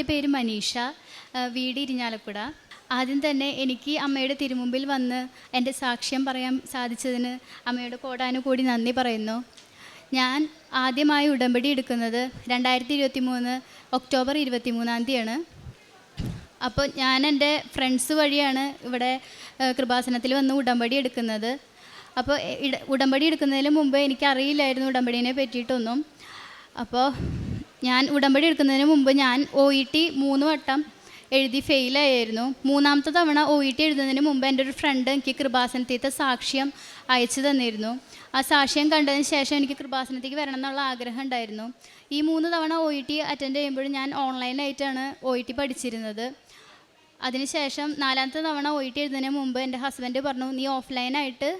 എന്റെ പേര് മനീഷ വീട് ഇരിഞ്ഞാലക്കുട. ആദ്യം തന്നെ എനിക്ക് അമ്മയുടെ തിരുമുമ്പിൽ വന്ന് എന്റെ സാക്ഷ്യം പറയാൻ സാധിച്ചതിന് അമ്മയുടെ കോടാനുകൂടി നന്ദി പറയുന്നു. ഞാൻ ആദ്യമായി ഉടമ്പടി എടുക്കുന്നത് രണ്ടായിരത്തി ഇരുപത്തി മൂന്ന് ഒക്ടോബർ ഇരുപത്തി മൂന്നാം തീയതിയാണ്. അപ്പോൾ ഞാൻ എന്റെ ഫ്രണ്ട്സ് വഴിയാണ് ഇവിടെ കൃപാസനത്തിൽ വന്ന് ഉടമ്പടി എടുക്കുന്നത്. അപ്പോൾ ഉടമ്പടി എടുക്കുന്നതിന് മുമ്പ് എനിക്കറിയില്ലായിരുന്നു ഉടമ്പടീനെ പറ്റിയിട്ടൊന്നും. അപ്പോൾ ഞാൻ ഉടമ്പടി എടുക്കുന്നതിന് മുമ്പ് ഞാൻ ഒ ഇ ടി മൂന്ന് വട്ടം എഴുതി ഫെയിലായിരുന്നു മൂന്നാമത്തെ തവണ ഒ ഇ ടി എഴുതുന്നതിന് മുമ്പ് എന്റെ ഒരു ഫ്രണ്ട് എനിക്ക് കൃപാസനത്തിലത്തെ സാക്ഷ്യം അയച്ചു തന്നിരുന്നു. ആ സാക്ഷ്യം കണ്ടതിന് ശേഷം എനിക്ക് കൃപാസനത്തേക്ക് വരണം എന്നുള്ള ആഗ്രഹം ഉണ്ടായിരുന്നു. ഈ മൂന്ന് തവണ ഒ ഇ ടി അറ്റൻഡ് ചെയ്യുമ്പോഴും ഞാൻ ഓൺലൈനായിട്ടാണ് ഒ ഇ ടി പഠിച്ചിരുന്നത്. അതിനുശേഷം നാലാമത്തെ തവണ ഒ ഇ ടി എഴുതുന്നതിന് മുമ്പ് എന്റെ ഹസ്ബൻഡ് പറഞ്ഞു നീ ഓഫ്ലൈനായിട്ട്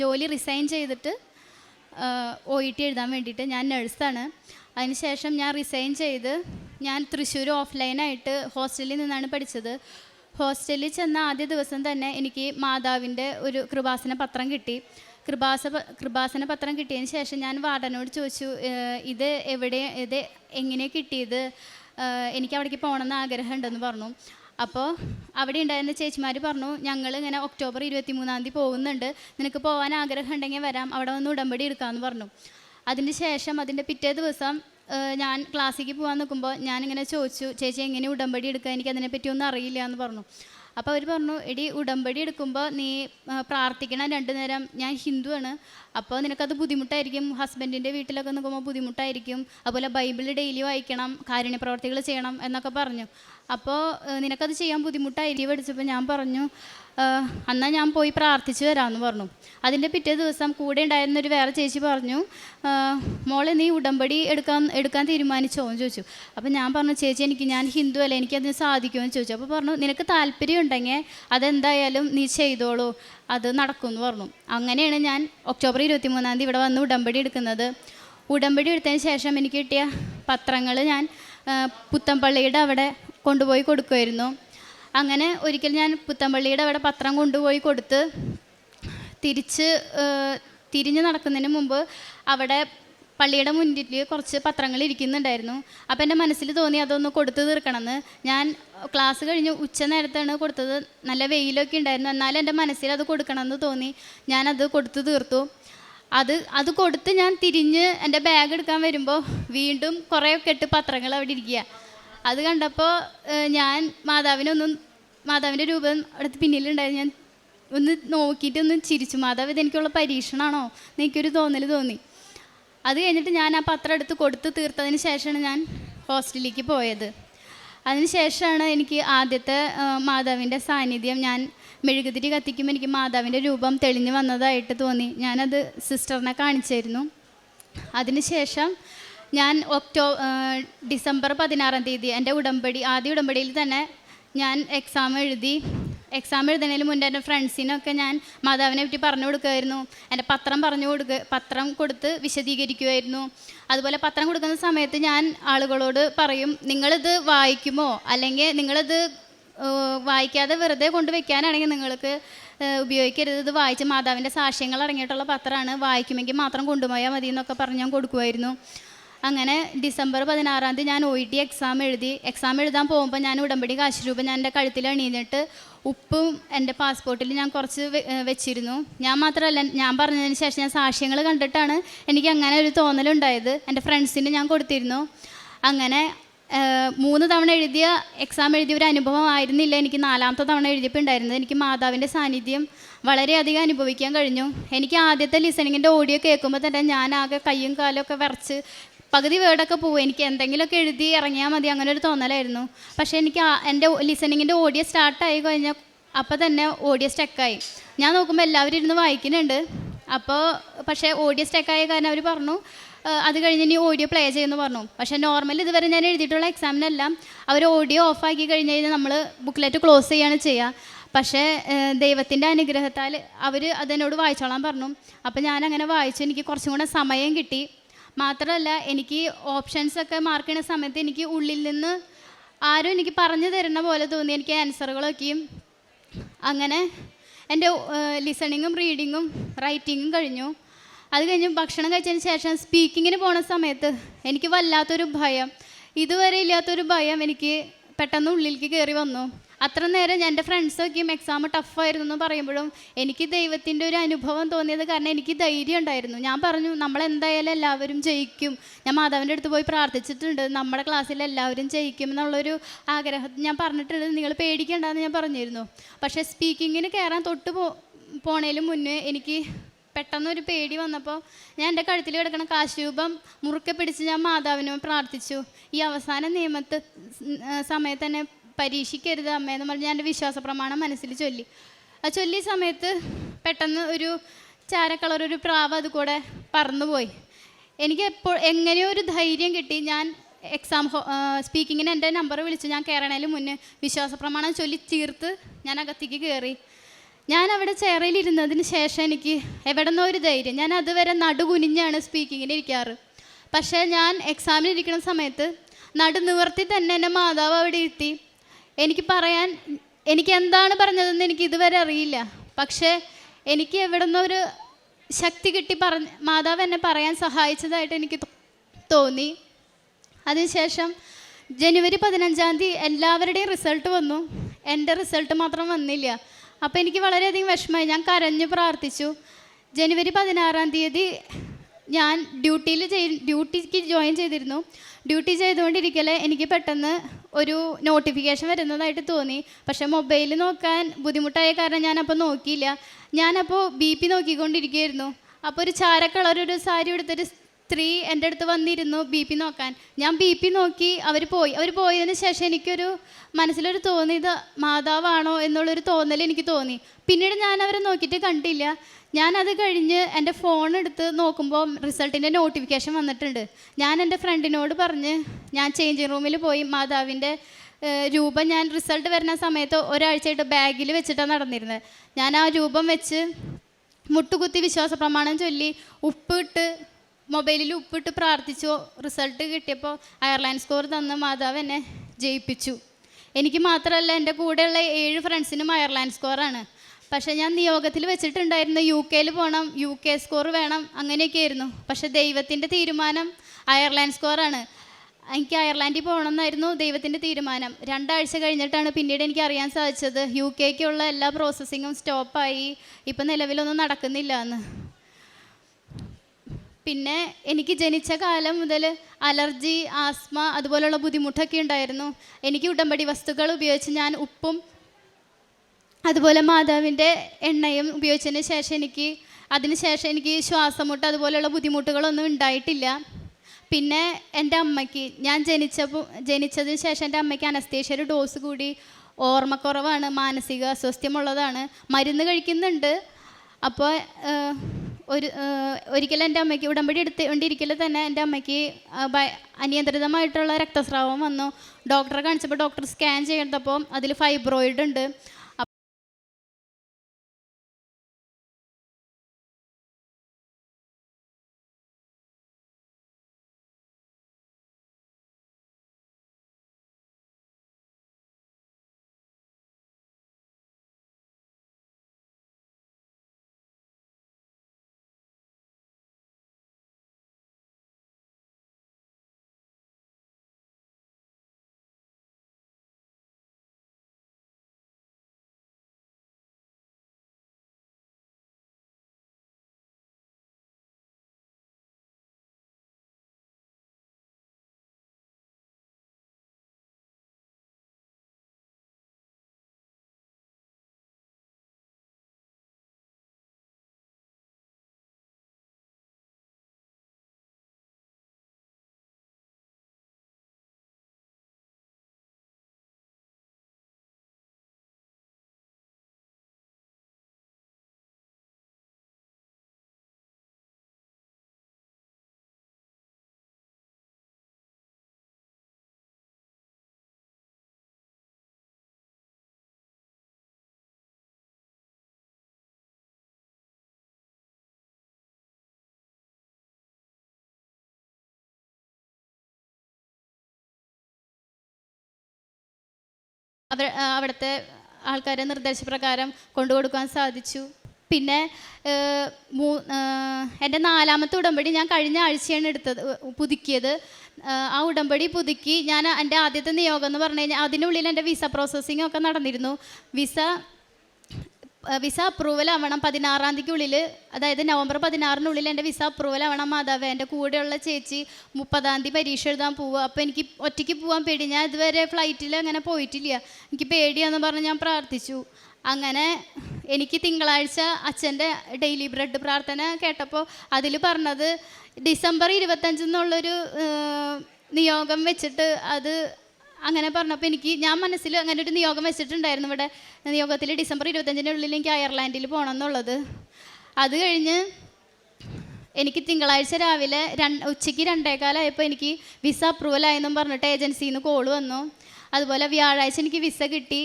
ജോലി റിസൈൻ ചെയ്തിട്ട് ഒ ഇ ടി എഴുതാൻ വേണ്ടിയിട്ട് ഞാൻ നഴ്സാണ് അതിനുശേഷം ഞാൻ റിസൈൻ ചെയ്ത് ഞാൻ തൃശ്ശൂർ ഓഫ്ലൈനായിട്ട് ഹോസ്റ്റലിൽ നിന്നാണ് പഠിച്ചത്. ഹോസ്റ്റലിൽ ചെന്ന ആദ്യ ദിവസം തന്നെ എനിക്ക് മാതാവിന്റെ ഒരു കൃപാസന പത്രം കിട്ടി. കൃപാസ കൃപാസന പത്രം കിട്ടിയതിന് ശേഷം ഞാൻ വാർഡനോട് ചോദിച്ചു ഇത് എവിടെ ഇത് എങ്ങനെ കിട്ടിയത്? എനിക്ക് അവിടേക്ക് പോകണമെന്ന് ആഗ്രഹമുണ്ടെന്ന് പറഞ്ഞു. അപ്പോൾ അവിടെ ഉണ്ടായിരുന്ന ചേച്ചിമാർ പറഞ്ഞു ഞങ്ങൾ ഇങ്ങനെ ഒക്ടോബർ ഇരുപത്തി മൂന്നാം തീയതി പോകുന്നുണ്ട്. നിനക്ക് പോകാൻ ആഗ്രഹം ഉണ്ടെങ്കിൽ വരാം. അവിടെ വന്ന് ഉടമ്പടി എടുക്കാമെന്ന് പറഞ്ഞു. അതിന് ശേഷം അതിന്റെ പിറ്റേ ദിവസം ഞാൻ ക്ലാസ്സിലേക്ക് പോകാൻ നിൽക്കുമ്പോൾ ഞാനിങ്ങനെ ചോദിച്ചു ചേച്ചി എങ്ങനെ ഉടമ്പടി എടുക്കുക? എനിക്ക് അതിനെപ്പറ്റി ഒന്നും അറിയില്ല എന്ന് പറഞ്ഞു. അപ്പോൾ അവർ പറഞ്ഞു എടി ഉടമ്പടി എടുക്കുമ്പോൾ നീ പ്രാർത്ഥിക്കണം രണ്ടു നേരം ഞാൻ ഹിന്ദുവാണ് അപ്പോൾ നിനക്കത് ബുദ്ധിമുട്ടായിരിക്കും. ഹസ്ബൻഡിന്റെ വീട്ടിലൊക്കെ നിൽക്കുമ്പോൾ ബുദ്ധിമുട്ടായിരിക്കും. അതുപോലെ ബൈബിൾ ഡെയിലി വായിക്കണം കാരുണ്യ പ്രവർത്തികൾ ചെയ്യണം എന്നൊക്കെ പറഞ്ഞു. അപ്പോൾ നിനക്കത് ചെയ്യാൻ ബുദ്ധിമുട്ടായിരിക്കും പഠിച്ചപ്പോൾ ഞാൻ പറഞ്ഞു എന്നാൽ ഞാൻ പോയി പ്രാർത്ഥിച്ചു വരാമെന്ന് പറഞ്ഞു. അതിന്റെ പിറ്റേ ദിവസം കൂടെ ഉണ്ടായിരുന്ന ഒരു വേറെ ചേച്ചി പറഞ്ഞു മോളെ നീ ഉടമ്പടി എടുക്കാൻ എടുക്കാൻ തീരുമാനിച്ചോ? എന്ന് ചോദിച്ചു. അപ്പോൾ ഞാൻ പറഞ്ഞു ചേച്ചി എനിക്ക് ഞാൻ ഹിന്ദു അല്ലേ എനിക്കതിന് സാധിക്കുമോ? എന്ന് ചോദിച്ചു. അപ്പോൾ പറഞ്ഞു നിനക്ക് താല്പര്യം ഉണ്ടെങ്കിൽ അതെന്തായാലും നീ ചെയ്തോളൂ. അത് നടക്കുമെന്ന് പറഞ്ഞു. അങ്ങനെയാണ് ഞാൻ ഒക്ടോബർ ഇരുപത്തി മൂന്നാം തീയതി ഇവിടെ വന്ന് ഉടമ്പടി എടുക്കുന്നത്. ഉടമ്പടി എടുത്തതിന് ശേഷം എനിക്ക് കിട്ടിയ പത്രങ്ങൾ ഞാൻ പുത്തമ്പള്ളിയുടെ അവിടെ കൊണ്ടുപോയി കൊടുക്കുമായിരുന്നു. അങ്ങനെ ഒരിക്കൽ ഞാൻ പുത്തമ്പള്ളിയുടെ അവിടെ പത്രം കൊണ്ടുപോയി കൊടുത്ത് തിരിച്ച് തിരിഞ്ഞ് നടക്കുന്നതിന് മുമ്പ് അവിടെ പള്ളിയുടെ മുന്നിൽ കുറച്ച് പത്രങ്ങൾ ഇരിക്കുന്നുണ്ടായിരുന്നു. അപ്പോൾ എന്റെ മനസ്സിൽ തോന്നി അതൊന്ന് കൊടുത്തു തീർക്കണമെന്ന്. ഞാൻ ക്ലാസ് കഴിഞ്ഞ് ഉച്ച നേരത്താണ് കൊടുത്തത്. നല്ല വെയിലൊക്കെ ഉണ്ടായിരുന്നു. എന്നാലും എന്റെ മനസ്സിൽ അത് കൊടുക്കണമെന്ന് തോന്നി. ഞാനത് കൊടുത്തു തീർത്തു. അത് അത് കൊടുത്ത് ഞാൻ തിരിഞ്ഞ് എന്റെ ബാഗ് എടുക്കാൻ വരുമ്പോൾ വീണ്ടും കുറേ കെട്ട് പത്രങ്ങൾ അവിടെ ഇരിക്കുക. അത് കണ്ടപ്പോൾ ഞാൻ മാതാവിനൊന്നും മാതാവിന്റെ രൂപം അടുത്ത് പിന്നിലുണ്ടായിരുന്നു. ഞാൻ ഒന്ന് നോക്കിയിട്ട് ഒന്ന് ചിരിച്ചു. മാതാവ് ഇത് എനിക്കുള്ള പരീക്ഷണമാണോ എനിക്കൊരു തോന്നൽ തോന്നി. അത് കഴിഞ്ഞിട്ട് ഞാൻ ആ പത്രം എടുത്ത് കൊടുത്ത് തീർത്തതിന് ശേഷമാണ് ഞാൻ ഹോസ്റ്റലിലേക്ക് പോയത്. അതിന് ശേഷമാണ് എനിക്ക് ആദ്യത്തെ മാതാവിന്റെ സാന്നിധ്യം ഞാൻ മെഴുകുതിരി കത്തിക്കുമ്പോൾ എനിക്ക് മാതാവിന്റെ രൂപം തെളിഞ്ഞു വന്നതായിട്ട് തോന്നി. ഞാനത് സിസ്റ്ററിനെ കാണിച്ചായിരുന്നു. അതിനുശേഷം ഞാൻ ഒക്ടോ ഡിസംബർ പതിനാറാം തീയതി എന്റെ ഉടമ്പടി ആദ്യ ഉടമ്പടിയിൽ തന്നെ ഞാൻ എക്സാം എഴുതി. എക്സാം എഴുതുന്നതിന് മുന്നേ എന്റെ ഫ്രണ്ട്സിനൊക്കെ ഞാൻ മാതാവിനെ പറ്റി പറഞ്ഞു കൊടുക്കുമായിരുന്നു. എന്റെ പത്രം പറഞ്ഞു കൊടുക്കുക പത്രം കൊടുത്ത് വിശദീകരിക്കുമായിരുന്നു. അതുപോലെ പത്രം കൊടുക്കുന്ന സമയത്ത് ഞാൻ ആളുകളോട് പറയും നിങ്ങളിത് വായിക്കുമോ? അല്ലെങ്കിൽ നിങ്ങളിത് വായിക്കാതെ വെറുതെ കൊണ്ട് വെക്കാനാണെങ്കിൽ നിങ്ങൾക്ക് ഉപയോഗിക്കരുത്. ഇത് വായിച്ച് മാതാവിന്റെ സാക്ഷ്യങ്ങൾ അടങ്ങിയിട്ടുള്ള പത്രമാണ്. വായിക്കുമെങ്കിൽ മാത്രം കൊണ്ടുപോയാൽ മതി എന്നൊക്കെ പറഞ്ഞ് ഞാൻ കൊടുക്കുമായിരുന്നു. അങ്ങനെ ഡിസംബർ പതിനാറാം തീയതി ഞാൻ ഒ ഇ ടി എക്സാം എഴുതി. എക്സാം എഴുതാൻ പോകുമ്പോൾ ഞാൻ ഉടമ്പടി കാശ് രൂപ ഞാൻ എന്റെ കഴുത്തിൽ അണിഞ്ഞിട്ട് ഉപ്പും എന്റെ പാസ്പോർട്ടിൽ ഞാൻ കുറച്ച് വെച്ചിരുന്നു. ഞാൻ മാത്രമല്ല ഞാൻ പറഞ്ഞതിന് ശേഷം ഞാൻ സാക്ഷ്യങ്ങൾ കണ്ടിട്ടാണ് എനിക്ക് അങ്ങനെ ഒരു തോന്നലുണ്ടായത്. എന്റെ ഫ്രണ്ട്സിന് ഞാൻ കൊടുത്തിരുന്നു. അങ്ങനെ മൂന്ന് തവണ എഴുതിയ എക്സാം എഴുതിയ ഒരു അനുഭവം ആയിരുന്നില്ല എനിക്ക് നാലാമത്തെ തവണ എഴുതിയപ്പോൾ ഉണ്ടായിരുന്നത് എനിക്ക് മാതാവിന്റെ സാന്നിധ്യം വളരെയധികം അനുഭവിക്കാൻ കഴിഞ്ഞു. എനിക്ക് ആദ്യത്തെ ലിസണിങ്ങിന്റെ ഓഡിയോ കേൾക്കുമ്പോൾ തന്നെ ഞാൻ ആകെ കയ്യും കാലും ഒക്കെ വിറച്ച് പകുതി വേർഡൊക്കെ പോകും എനിക്ക് എന്തെങ്കിലുമൊക്കെ എഴുതി ഇറങ്ങിയാൽ മതി. അങ്ങനെ ഒരു തോന്നലായിരുന്നു. പക്ഷേ എനിക്ക് എന്റെ ലിസണിങ്ങിന്റെ ഓഡിയോ സ്റ്റാർട്ടായി കഴിഞ്ഞാൽ അപ്പോൾ തന്നെ ഓഡിയോ സ്റ്റക്കായി ഞാൻ നോക്കുമ്പോൾ എല്ലാവരും ഇരുന്ന് വായിക്കുന്നുണ്ട്. അപ്പോൾ പക്ഷേ ഓഡിയോ സ്റ്റക്കായ കാരണം അവർ പറഞ്ഞു "ആ, അത് കഴിഞ്ഞ് ഇനി ഓഡിയോ പ്ലേ ചെയ്യുമെന്ന് പറഞ്ഞു. പക്ഷേ നോർമൽ ഇതുവരെ ഞാൻ എഴുതിയിട്ടുള്ള എക്സാമിനെല്ലാം അവർ ഓഡിയോ ഓഫാക്കി കഴിഞ്ഞ് കഴിഞ്ഞാൽ നമ്മൾ ബുക്ക്ലെറ്റ് ക്ലോസ് ചെയ്യാണ് ചെയ്യുക പക്ഷേ ദൈവത്തിന്റെ അനുഗ്രഹത്താൽ അവർ അതെന്നോട് വായിച്ചോളാൻ പറഞ്ഞു. അപ്പോൾ ഞാൻ അങ്ങനെ വായിച്ചു എനിക്ക് കുറച്ചും കൂടെ സമയം കിട്ടി. മാത്രമല്ല എനിക്ക് ഓപ്ഷൻസ് ഒക്കെ മാർക്ക് ചെയ്യുന്ന സമയത്ത് എനിക്ക് ഉള്ളിൽ നിന്ന് ആരും എനിക്ക് പറഞ്ഞു തരുന്ന പോലെ തോന്നി. എനിക്ക് ആൻസറുകളൊക്കെയും അങ്ങനെ എന്റെ ലിസണിങ്ങും റീഡിങ്ങും റൈറ്റിങ്ങും കഴിഞ്ഞു. അത് കഴിഞ്ഞ് ഭക്ഷണം കഴിച്ചതിന് ശേഷം സ്പീക്കിങ്ങിന് പോണ സമയത്ത് എനിക്ക് വല്ലാത്തൊരു ഭയം ഇതുവരെ ഇല്ലാത്തൊരു ഭയം എനിക്ക് പെട്ടെന്ന് ഉള്ളിലേക്ക് കയറി വന്നു. അത്ര നേരം എന്റെ ഫ്രണ്ട്സൊക്കെയും എക്സാം ടഫായിരുന്നു എന്ന് പറയുമ്പോഴും എനിക്ക് ദൈവത്തിന്റെ ഒരു അനുഭവം തോന്നിയത് കാരണം എനിക്ക് ധൈര്യം ഉണ്ടായിരുന്നു. ഞാൻ പറഞ്ഞു നമ്മൾ എന്തായാലും എല്ലാവരും ജയിക്കും. ഞാൻ മാധവന്റെ അടുത്ത് പോയി പ്രാർത്ഥിച്ചിട്ടുണ്ട്. നമ്മുടെ ക്ലാസ്സിൽ എല്ലാവരും ജയിക്കും എന്നുള്ളൊരു ആഗ്രഹം ഞാൻ പറഞ്ഞിട്ടുണ്ട്. നിങ്ങൾ പേടിക്കേണ്ടെന്ന് ഞാൻ പറഞ്ഞിരുന്നു. പക്ഷേ സ്പീക്കിങ്ങിന് കയറാൻ തൊട്ട് പോ പോണേലും മുന്നേ എനിക്ക് പെട്ടെന്ന് ഒരു പേടി വന്നപ്പോൾ ഞാൻ എന്റെ കഴുത്തിൽ കിടക്കുന്ന കാശൂപം മുറുക്കെ പിടിച്ച് ഞാൻ മാതാവിനോട് പ്രാർത്ഥിച്ചു. ഈ അവസാന നിയമത്തെ സമയത്ത് തന്നെ പരീക്ഷിക്കരുത് അമ്മയെന്ന് പറഞ്ഞ് ഞാൻ വിശ്വാസ പ്രമാണം മനസ്സിൽ ചൊല്ലി. ആ ചൊല്ലിയ സമയത്ത് പെട്ടെന്ന് ഒരു ചാരക്കളർ ഒരു പ്രാവ് അത് കൂടെ പറന്നുപോയി. എനിക്ക് എപ്പോൾ എങ്ങനെയോ ഒരു ധൈര്യം കിട്ടി? ഞാൻ എക്സാം സ്പീക്കിങ്ങിന് എന്റെ നമ്പർ വിളിച്ചു ഞാൻ കയറണേലും മുന്നേ വിശ്വാസ പ്രമാണം ചൊല്ലി തീർത്ത് ഞാൻ അകത്തേക്ക് കയറി ഞാൻ അവിടെ ചേറയിലിരുന്നതിന് ശേഷം എനിക്ക് എവിടെ നിന്നോ ഒരു ധൈര്യം. ഞാൻ അതുവരെ നടുകുനിഞ്ഞാണ് സ്പീക്കിങ്ങിന് ഇരിക്കാറ്. പക്ഷേ ഞാൻ എക്സാമിനിരിക്കുന്ന സമയത്ത് നടു നിവർത്തി തന്നെ എന്റെ മാതാവ് അവിടെ ഇരുത്തി എനിക്ക് പറയാൻ എനിക്ക് എന്താണ് പറഞ്ഞതെന്ന് എനിക്ക് ഇതുവരെ അറിയില്ല. പക്ഷേ എനിക്ക് എവിടെ നിന്നൊരു ശക്തി കിട്ടി പറഞ്ഞ് മാതാവ് എന്നെ പറയാൻ സഹായിച്ചതായിട്ട് എനിക്ക് തോന്നി. അതിനുശേഷം ജനുവരി പതിനഞ്ചാം തീയതി എല്ലാവരുടെയും റിസൾട്ട് വന്നു. എന്റെ റിസൾട്ട് മാത്രം വന്നില്ല. അപ്പോൾ എനിക്ക് വളരെയധികം വിഷമമായി. ഞാൻ കരഞ്ഞു പ്രാർത്ഥിച്ചു. ജനുവരി പതിനാറാം തീയതി ഞാൻ ഡ്യൂട്ടിയിൽ ചെയ് ഡ്യൂട്ടിക്ക് ജോയിൻ ചെയ്തിരുന്നു. ഡ്യൂട്ടി ചെയ്തുകൊണ്ടിരിക്കലെ എനിക്ക് പെട്ടെന്ന് ഒരു നോട്ടിഫിക്കേഷൻ വരുന്നതായിട്ട് തോന്നി. പക്ഷേ മൊബൈൽ നോക്കാൻ ബുദ്ധിമുട്ടായ കാരണം ഞാനപ്പോൾ നോക്കിയില്ല. ഞാനപ്പോൾ ബി പി നോക്കിക്കൊണ്ടിരിക്കുകയായിരുന്നു. അപ്പോൾ ഒരു ചാര കളറൊരു സാരി എടുത്തൊരു സ്ത്രീ എന്റെ അടുത്ത് വന്നിരുന്നു ബി പി നോക്കാൻ. ഞാൻ ബി പി നോക്കി അവർ പോയി. അവർ പോയതിന് ശേഷം എനിക്കൊരു മനസ്സിലൊരു തോന്നിയത് മാതാവാണോ എന്നുള്ളൊരു തോന്നൽ എനിക്ക് തോന്നി. പിന്നീട് ഞാൻ അവരെ നോക്കിയിട്ട് കണ്ടില്ല. ഞാനത് കഴിഞ്ഞ് എന്റെ ഫോൺ എടുത്ത് നോക്കുമ്പോൾ റിസൾട്ടിന്റെ നോട്ടിഫിക്കേഷൻ വന്നിട്ടുണ്ട്. ഞാൻ എന്റെ ഫ്രണ്ടിനോട് പറഞ്ഞ് ഞാൻ ചേഞ്ചിങ് റൂമിൽ പോയി മാതാവിന്റെ രൂപം ഞാൻ റിസൾട്ട് വരുന്ന സമയത്ത് ഒരാഴ്ചയായിട്ട് ബാഗിൽ വെച്ചിട്ടാണ് നടന്നിരുന്നത്. ഞാൻ ആ രൂപം വെച്ച് മുട്ടുകുത്തി വിശ്വാസ പ്രമാണം ചൊല്ലി ഉപ്പിട്ട് മൊബൈലിൽ ഉപ്പിട്ട് പ്രാർത്ഥിച്ചു. റിസൾട്ട് കിട്ടിയപ്പോൾ അയർലൈൻ സ്കോർ തന്ന് മാതാവ് എന്നെ ജയിപ്പിച്ചു. എനിക്ക് മാത്രമല്ല എന്റെ കൂടെയുള്ള ഏഴ് ഫ്രണ്ട്സിനും അയർലൈൻ സ്കോറാണ് പക്ഷേ ഞാൻ നിയോഗത്തിൽ വെച്ചിട്ടുണ്ടായിരുന്നു യു കെയിൽ പോകണം യു കെ സ്കോർ വേണം അങ്ങനെയൊക്കെ ആയിരുന്നു പക്ഷെ ദൈവത്തിന്റെ തീരുമാനം അയർലാൻഡ് സ്കോറാണ് എനിക്ക് അയർലാൻഡിൽ പോകണം എന്നായിരുന്നു ദൈവത്തിന്റെ തീരുമാനം. രണ്ടാഴ്ച കഴിഞ്ഞിട്ടാണ് പിന്നീട് എനിക്ക് അറിയാൻ സാധിച്ചത് യു കെക്കുള്ള എല്ലാ പ്രോസസ്സിങ്ങും സ്റ്റോപ്പായി ഇപ്പം നിലവിലൊന്നും നടക്കുന്നില്ല എന്ന്. പിന്നെ എനിക്ക് ജനിച്ച കാലം മുതൽ അലർജി ആസ്മ അതുപോലുള്ള ബുദ്ധിമുട്ടൊക്കെ ഉണ്ടായിരുന്നു. എനിക്ക് ഉടമ്പടി വസ്തുക്കൾ ഉപയോഗിച്ച് ഞാൻ ഉപ്പും അതുപോലെ മാതാവിന്റെ എണ്ണയും ഉപയോഗിച്ചതിന് ശേഷം എനിക്ക് അതിന് ശേഷം എനിക്ക് ശ്വാസം മുട്ട് അതുപോലെയുള്ള ബുദ്ധിമുട്ടുകളൊന്നും ഉണ്ടായിട്ടില്ല. പിന്നെ എന്റെ അമ്മയ്ക്ക് ഞാൻ ജനിച്ചപ്പോൾ ജനിച്ചതിന് ശേഷം എന്റെ അമ്മയ്ക്ക് അനസ്തേഷ്യയുടെ ഡോസ് കൂടി ഓർമ്മക്കുറവാണ് മാനസിക അസ്വസ്ഥ്യമുള്ളതാണ്. മരുന്ന് കഴിക്കുന്നുണ്ട്. അപ്പോൾ ഒരു ഒരിക്കലും എന്റെ അമ്മയ്ക്ക് ഉടമ്പടി എടുത്തുകൊണ്ടിരിക്കൽ തന്നെ എന്റെ അമ്മയ്ക്ക് അനിയന്ത്രിതമായിട്ടുള്ള രക്തസ്രാവം വന്നു. ഡോക്ടറെ കാണിച്ചപ്പോൾ ഡോക്ടർ സ്കാൻ ചെയ്തപ്പോൾ അതിൽ ഫൈബ്രോയിഡ് ഉണ്ട്. അവർ അവിടുത്തെ ആൾക്കാരെ നിർദ്ദേശപ്രകാരം കൊണ്ടുകൊടുക്കാൻ സാധിച്ചു. പിന്നെ മൂ എന്റെ നാലാമത്തെ ഉടമ്പടി ഞാൻ കഴിഞ്ഞ ആഴ്ചയാണ് എടുത്തത് പുതുക്കിയത്. ആ ഉടമ്പടി പുതുക്കി ഞാൻ എന്റെ ആദ്യത്തെ നിയോഗം എന്ന് പറഞ്ഞു കഴിഞ്ഞാൽ അതിനുള്ളിൽ എന്റെ വിസ പ്രോസസ്സിംഗ് ഒക്കെ നടന്നിരുന്നു. വിസ വിസ അപ്രൂവൽ ആവണം പതിനാറാം തീയതിക്കുള്ളിൽ അതായത് നവംബർ പതിനാറിനുള്ളിൽ എന്റെ വിസ അപ്രൂവൽ ആവണം മാതാവ്. എന്റെ കൂടെയുള്ള ചേച്ചി മുപ്പതാം തീയതി പരീക്ഷ എഴുതാൻ പോവുക. അപ്പോൾ എനിക്ക് ഒറ്റയ്ക്ക് പോകാൻ പേടി. ഞാൻ ഇതുവരെ ഫ്ലൈറ്റിൽ അങ്ങനെ പോയിട്ടില്ല. എനിക്ക് പേടിയാന്ന് പറഞ്ഞ് ഞാൻ പ്രാർത്ഥിച്ചു. അങ്ങനെ എനിക്ക് തിങ്കളാഴ്ച അച്ഛന്റെ ഡെയിലി ബ്രെഡ് പ്രാർത്ഥന കേട്ടപ്പോൾ അതിൽ പറഞ്ഞത് ഡിസംബർ ഇരുപത്തഞ്ചെന്നുള്ളൊരു നിയോഗം വെച്ചിട്ട് അത് അങ്ങനെ പറഞ്ഞപ്പോൾ എനിക്ക് ഞാൻ മനസ്സിൽ അങ്ങനെ ഒരു നിയോഗം വെച്ചിട്ടുണ്ടായിരുന്നു ഇവിടെ. നിയോഗത്തിൽ ഡിസംബർ ഇരുപത്തഞ്ചിന്റെ ഉള്ളിൽ എനിക്ക് അയർലാൻഡിൽ പോകണം എന്നുള്ളത്. അത് കഴിഞ്ഞ് എനിക്ക് തിങ്കളാഴ്ച രാവിലെ രണ്ട് ഉച്ചയ്ക്ക് രണ്ടേകാലമായപ്പോൾ എനിക്ക് വിസ അപ്രൂവൽ ആയെന്നും പറഞ്ഞിട്ട് ഏജൻസിയിൽ നിന്ന് കോൾ വന്നു. അതുപോലെ വ്യാഴാഴ്ച എനിക്ക് വിസ കിട്ടി.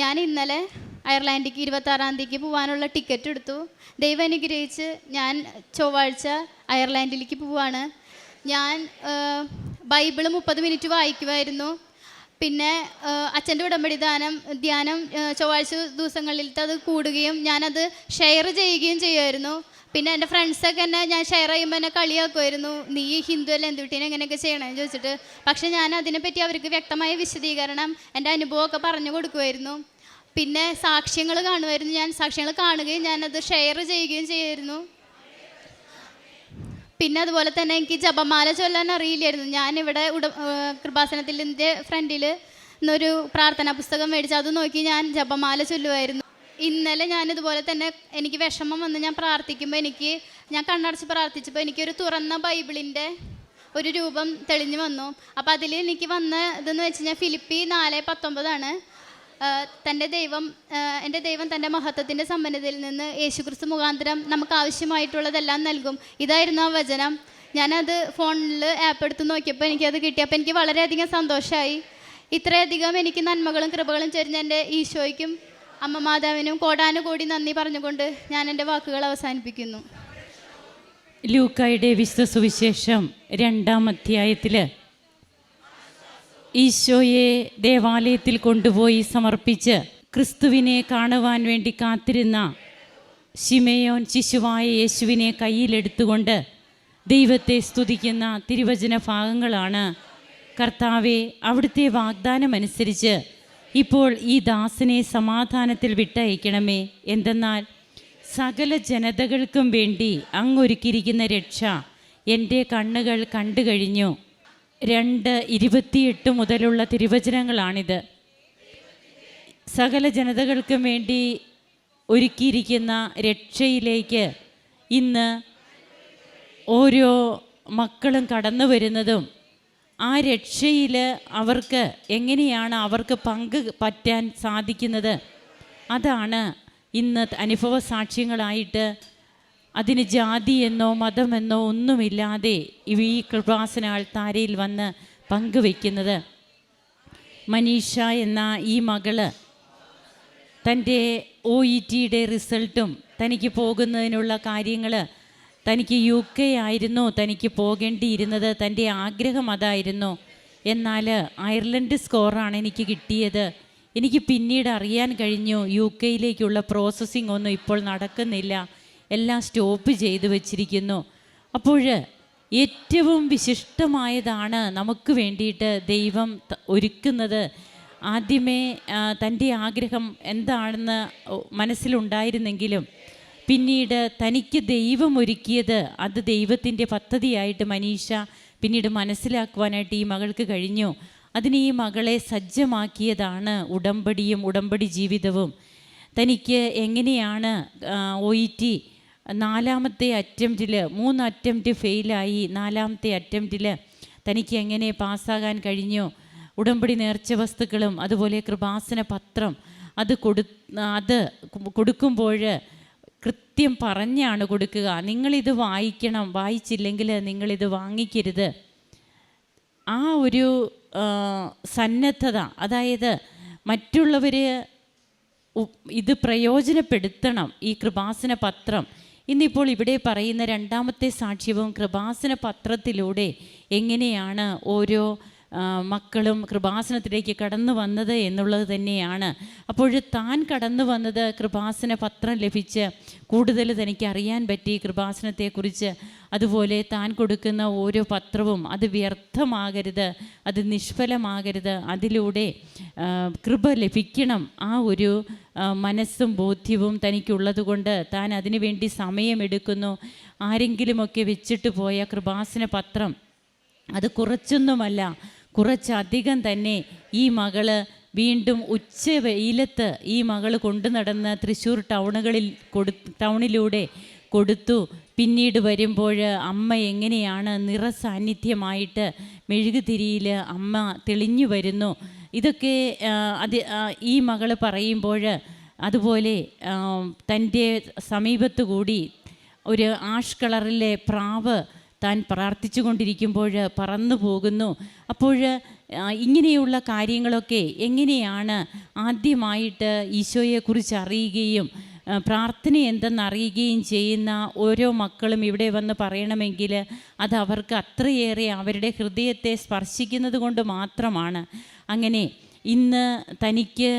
ഞാൻ ഇന്നലെ അയർലാൻഡിലേക്ക് ഇരുപത്താറാം തീയതിക്ക് പോകാനുള്ള ടിക്കറ്റ് എടുത്തു. ദൈവം അനുഗ്രഹിച്ച് ഞാൻ ചൊവ്വാഴ്ച അയർലാൻഡിലേക്ക് പോവാണ്. ഞാൻ ബൈബിൾ മുപ്പത് മിനിറ്റ് വായിക്കുമായിരുന്നു പിന്നെ അച്ഛന്റെ ഉടമ്പടി ദാനം ധ്യാനം ചൊവ്വാഴ്ച ദിവസങ്ങളിലത്തെ അത് കൂടുകയും ഞാനത് ഷെയർ ചെയ്യുകയും ചെയ്യുമായിരുന്നു. പിന്നെ എന്റെ ഫ്രണ്ട്സൊക്കെ എന്നെ ഞാൻ ഷെയർ ചെയ്യുമ്പോൾ എന്നെ കളിയാക്കുമായിരുന്നു. നീ ഹിന്ദു അല്ല? എന്തുട്ടീനെ എങ്ങനെയൊക്കെ ചെയ്യണമെന്ന് ചോദിച്ചിട്ട്. പക്ഷെ ഞാൻ അതിനെപ്പറ്റി അവർക്ക് വ്യക്തമായ വിശദീകരണം എന്റെ അനുഭവമൊക്കെ പറഞ്ഞു കൊടുക്കുമായിരുന്നു. പിന്നെ സാക്ഷ്യങ്ങൾ കാണുമായിരുന്നു ഞാൻ. സാക്ഷ്യങ്ങൾ കാണുകയും ഞാനത് ഷെയർ ചെയ്യുകയും ചെയ്യുമായിരുന്നു. പിന്നെ അതുപോലെ തന്നെ എനിക്ക് ജപമാല ചൊല്ലാൻ അറിയില്ലായിരുന്നു. ഞാനിവിടെ ഉട കൃപാസനത്തിൽ കൃപാസനത്തിന്റെ ഫ്രണ്ടിൽ ഒരു പ്രാർത്ഥനാ പുസ്തകം മേടിച്ച് അത് നോക്കി ഞാൻ ജപമാല ചൊല്ലുമായിരുന്നു ഇന്നലെ ഞാൻ ഇതുപോലെ തന്നെ എനിക്ക് വിഷമം വന്ന് ഞാൻ പ്രാർത്ഥിക്കുമ്പോൾ എനിക്ക് ഞാൻ കണ്ണടച്ച് പ്രാർത്ഥിച്ചപ്പോൾ എനിക്കൊരു തുറന്ന ബൈബിളിന്റെ ഒരു രൂപം തെളിഞ്ഞു വന്നു. അപ്പോൾ അതിൽ എനിക്ക് വന്ന ഇതെന്ന് വെച്ച് കഴിഞ്ഞാൽ ഫിലിപ്പി നാല് പത്തൊമ്പതാണ്. തന്റെ ദൈവം എന്റെ ദൈവം തന്റെ മഹത്വത്തിന്റെ സമ്പന്നതയിൽ നിന്ന് യേശുക്രിസ്തു മുഖാന്തരം നമുക്ക് ആവശ്യമായിട്ടുള്ളതെല്ലാം നൽകും. ഇതായിരുന്നു ആ വചനം. ഞാനത് ഫോണിൽ ആപ്പ് എടുത്ത് നോക്കിയപ്പോൾ എനിക്കത് കിട്ടിയപ്പോൾ എനിക്ക് വളരെയധികം സന്തോഷമായി ഇത്രയധികം എനിക്ക് നന്മകളും കൃപകളും ചേർന്ന് എന്റെ ഈശോയ്ക്കും അമ്മ മാതാവിനും കോടാനുകോടി നന്ദി പറഞ്ഞുകൊണ്ട് ഞാൻ എന്റെ വാക്കുകൾ അവസാനിപ്പിക്കുന്നു. ലൂക്കായുടെ വിശ്വസുവിശേഷം രണ്ടാം അധ്യായത്തിൽ ഈശോയെ ദേവാലയത്തിൽ കൊണ്ടുപോയി സമർപ്പിച്ച് ക്രിസ്തുവിനെ കാണുവാൻ വേണ്ടി കാത്തിരുന്ന ശിമയോൻ ശിശുവായ യേശുവിനെ കയ്യിലെടുത്തുകൊണ്ട് ദൈവത്തെ സ്തുതിക്കുന്ന തിരുവചന ഭാഗങ്ങളാണ്. കർത്താവെ അവിടുത്തെ വാഗ്ദാനമനുസരിച്ച് ഇപ്പോൾ ഈ ദാസനെ സമാധാനത്തിൽ വിട്ടയക്കണമേ. എന്തെന്നാൽ സകല ജനതകൾക്കും വേണ്ടി അങ്ങൊരുക്കിയിരിക്കുന്ന രക്ഷ എന്റെ കണ്ണുകൾ കണ്ടു കഴിഞ്ഞു രണ്ട് ഇരുപത്തിയെട്ട് മുതലുള്ള തിരുവചനങ്ങളാണിത്. സകല ജനതകൾക്കും വേണ്ടി ഒരുക്കിയിരിക്കുന്ന രക്ഷയിലേക്ക് ഇന്ന് ഓരോ മക്കളും കടന്നു വരുന്നതും ആ രക്ഷയിൽ അവർക്ക് എങ്ങനെയാണ് അവർക്ക് പങ്ക് പറ്റാൻ സാധിക്കുന്നത്? അതാണ് ഇന്ന് അനുഭവ സാക്ഷ്യങ്ങളായിട്ട് അതിന് ജാതി എന്നോ മതമെന്നോ ഒന്നുമില്ലാതെ ഇവ ഈ കൃപാസന ആൾത്താരയിൽ വന്ന് പങ്കുവെക്കുന്നത് മനീഷ എന്ന ഈ മകൾ തന്റെ ഒ ഇ ടിയുടെ റിസൾട്ടും തനിക്ക് പോകുന്നതിനുള്ള കാര്യങ്ങൾ തനിക്ക് യു കെ ആയിരുന്നു തനിക്ക് പോകേണ്ടിയിരുന്നത് തന്റെ ആഗ്രഹം അതായിരുന്നു. എന്നാൽ അയർലൻഡ് സ്കോറാണ് എനിക്ക് കിട്ടിയത്. എനിക്ക് പിന്നീട് അറിയാൻ കഴിഞ്ഞു യു കെയിലേക്കുള്ള പ്രോസസ്സിംഗ് ഒന്നും ഇപ്പോൾ നടക്കുന്നില്ല. എല്ലാം സ്റ്റോപ്പ് ചെയ്തു വച്ചിരിക്കുന്നു. അപ്പോൾ ഏറ്റവും വിശിഷ്ടമായതാണ് നമുക്ക് വേണ്ടിയിട്ട് ദൈവം ഒരുക്കുന്നത്. ആദ്യമേ തന്റെ ആഗ്രഹം എന്താണെന്ന് മനസ്സിലുണ്ടായിരുന്നെങ്കിലും പിന്നീട് തനിക്ക് ദൈവം ഒരുക്കിയത് അത് ദൈവത്തിന്റെ പദ്ധതിയായിട്ട് മനീഷ പിന്നീട് മനസ്സിലാക്കുവാനായിട്ട് ഈ മകൾക്ക് കഴിഞ്ഞു. അതിന് ഈ മകളെ സജ്ജമാക്കിയതാണ് ഉടമ്പടിയും ഉടമ്പടി ജീവിതവും. തനിക്ക് എങ്ങനെയാണ് ഒ ഇ ടി നാലാമത്തെ അറ്റംപ്റ്റിൽ മൂന്ന് അറ്റംപ്റ്റ് ഫെയിലായി. നാലാമത്തെ അറ്റംപ്റ്റിൽ തനിക്ക് എങ്ങനെ പാസ്സാകാൻ കഴിഞ്ഞു? ഉടമ്പടി നേർച്ച വസ്തുക്കളും അതുപോലെ കൃപാസന പത്രം അത് കൊടു അത് കൊടുക്കുമ്പോൾ കൃത്യം പറഞ്ഞാണ് കൊടുക്കുക. നിങ്ങളിത് വായിക്കണം. വായിച്ചില്ലെങ്കിൽ നിങ്ങളിത് വാങ്ങിക്കരുത്. ആ ഒരു സന്നദ്ധത അതായത് മറ്റുള്ളവർ ഇത് പ്രയോജനപ്പെടുത്തണം. ഈ കൃപാസന പത്രം ഇന്നിപ്പോൾ ഇവിടെ പറയുന്ന രണ്ടാമത്തെ സാക്ഷ്യവും കൃപാസന പത്രത്തിലൂടെ എങ്ങനെയാണ് ഓരോ മക്കളും കൃപാസനത്തിലേക്ക് കടന്നു വന്നത് എന്നുള്ളത് തന്നെയാണ്. അപ്പോൾ താൻ കടന്നു വന്നത് കൃപാസന പത്രം ലഭിച്ച് കൂടുതൽ തനിക്ക് അറിയാൻ പറ്റി കൃപാസനത്തെക്കുറിച്ച്. അതുപോലെ താൻ കൊടുക്കുന്ന ഓരോ പത്രവും അത് വ്യർത്ഥമാകരുത് അത് നിഷ്ഫലമാകരുത് അതിലൂടെ കൃപ ലഭിക്കണം. ആ ഒരു മനസ്സും ബോധ്യവും തനിക്കുള്ളത് കൊണ്ട് താൻ അതിനുവേണ്ടി സമയമെടുക്കുന്നു. ആരെങ്കിലുമൊക്കെ വെച്ചിട്ട് പോയ കൃപാസന പത്രം അത് കുറച്ചൊന്നുമല്ല കുറച്ചധികം തന്നെ ഈ മകൾ വീണ്ടും ഉച്ച വെയിലത്ത് ഈ മകൾ കൊണ്ടു നടന്ന് തൃശ്ശൂർ ടൗണുകളിൽ കൊടു ടൗണിലൂടെ കൊടുത്തു. പിന്നീട് വരുമ്പോൾ അമ്മ എങ്ങനെയാണ് നിറസാന്നിധ്യമായിട്ട് മെഴുകുതിരിയിൽ അമ്മ തെളിഞ്ഞു വരുന്നു. ഇതൊക്കെ അത് ഈ മകൾ പറയുമ്പോൾ അതുപോലെ തന്റെ സമീപത്ത് കൂടി ഒരു ആഷ് കളറിലെ പ്രാവ് താൻ പ്രാർത്ഥിച്ചു കൊണ്ടിരിക്കുമ്പോൾ പറന്നു പോകുന്നു. അപ്പോൾ ഇങ്ങനെയുള്ള കാര്യങ്ങളൊക്കെ എങ്ങനെയാണ് ആദ്യമായിട്ട് ഈശോയെക്കുറിച്ച് അറിയുകയും പ്രാർത്ഥന എന്തെന്ന് അറിയുകയും ചെയ്യുന്ന ഓരോ മക്കളും ഇവിടെ വന്ന് പറയണമെങ്കിൽ അത് അവർക്ക് അത്രയേറെ അവരുടെ ഹൃദയത്തെ സ്പർശിക്കുന്നത് കൊണ്ട് മാത്രമാണ്. അങ്ങനെ ഇന്ന് തനിക്ക്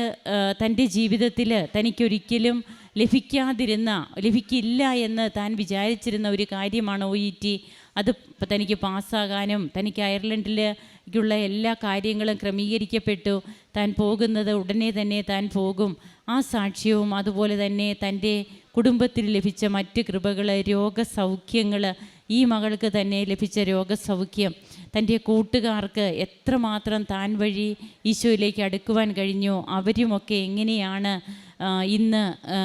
തന്റെ ജീവിതത്തിൽ തനിക്കൊരിക്കലും ലഭിക്കാതിരുന്ന ലഭിക്കില്ല എന്ന് താൻ വിചാരിച്ചിരുന്ന ഒരു കാര്യമാണ് ഒ ഇ ടി. അത് തനിക്ക് പാസ്സാകാനും തനിക്ക് അയർലൻഡിലേക്കുള്ള എല്ലാ കാര്യങ്ങളും ക്രമീകരിക്കപ്പെട്ടു. താൻ പോകുന്നത് ഉടനെ തന്നെ താൻ പോകും. ആ സാക്ഷ്യവും അതുപോലെ തന്നെ തന്റെ കുടുംബത്തിൽ ലഭിച്ച മറ്റ് കൃപകൾ രോഗസൗഖ്യങ്ങൾ ഈ മകൾക്ക് തന്നെ ലഭിച്ച രോഗസൗഖ്യം തന്റെ കൂട്ടുകാർക്ക് എത്രമാത്രം താൻ വഴി ഈശോയിലേക്ക് അടുക്കുവാൻ കഴിഞ്ഞു അവരുമൊക്കെ എങ്ങനെയാണ് ഇന്ന്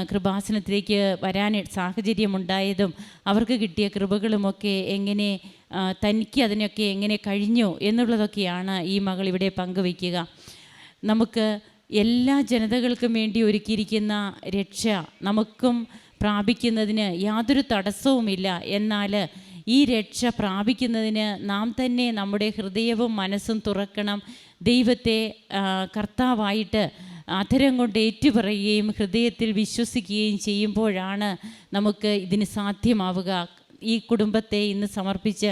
കൃപാസനത്തിലേക്ക് വരാൻ സാഹചര്യമുണ്ടായതും അവർക്ക് കിട്ടിയ കൃപകളുമൊക്കെ എങ്ങനെ തനിക്ക് അതിനൊക്കെ എങ്ങനെ കഴിഞ്ഞു എന്നുള്ളതൊക്കെയാണ് ഈ മകൾ ഇവിടെ പങ്കുവയ്ക്കുക. നമുക്ക് എല്ലാ ജനതകൾക്കും വേണ്ടി ഒരുക്കിയിരിക്കുന്ന രക്ഷ നമുക്കും പ്രാപിക്കുന്നതിന് യാതൊരു തടസ്സവുമില്ല. എന്നാൽ ഈ രക്ഷ പ്രാപിക്കുന്നതിന് നാം തന്നെ നമ്മുടെ ഹൃദയവും മനസ്സും തുറക്കണം. ദൈവത്തെ കർത്താവായിട്ട് അധരം കൊണ്ട് ഏറ്റുപറയുകയും ഹൃദയത്തിൽ വിശ്വസിക്കുകയും ചെയ്യുമ്പോഴാണ് നമുക്ക് ഇതിന് സാധ്യമാവുക. ഈ കുടുംബത്തെ ഇന്ന് സമർപ്പിച്ച്